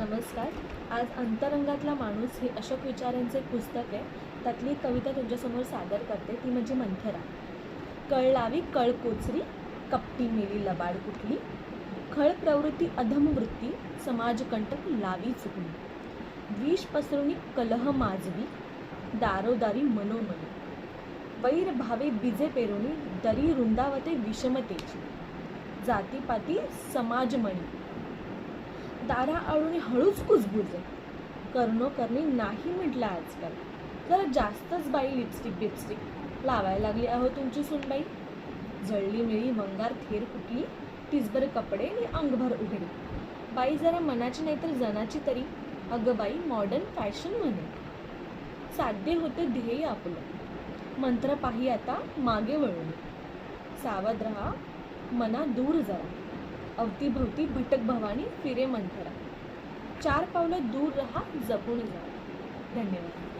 नमस्कार. आज अंतरंगातला माणूस हे अशोक विचारांचे एक पुस्तक आहे. त्यातली कविता तुमच्यासमोर सादर करते. ती म्हणजे मंथरा. कळ लावी कळ कोचरी कपटी मेली लबाड कुठली? खळ प्रवृत्ती अधम वृत्ती समाजकंटक लावी चुकली विष पसरवणी कलह माजवी दारोदारी मनोमनी. वैर भावे बिजे पेरुणी दरी रुंदावते विषमतेची. जातीपाती समाजमणी. दारा आवडून हळूच कुजबुज कर्णो करणे नाही म्हटलं आजकाल. जरा जास्तच बाई लिपस्टिक बिपस्टिक लावायला लागली अहो तुमची सुनबाई. जळली मिळी वंगार थेर कुठली टिसभर कपडे आणि अंगभर उघडे. बाई जरा मनाची नाही तर जनाची तरी. अगं बाई मॉडर्न फॅशन म्हणे. साध्य होते ध्येय आपलं. मंत्र पाही आता मागे वळून. सावध रहा मना दूर जरा. अवतीभवती भटक भवानी फिरे मंथरा. चार पावलं दूर रहा जपून जा. धन्यवाद.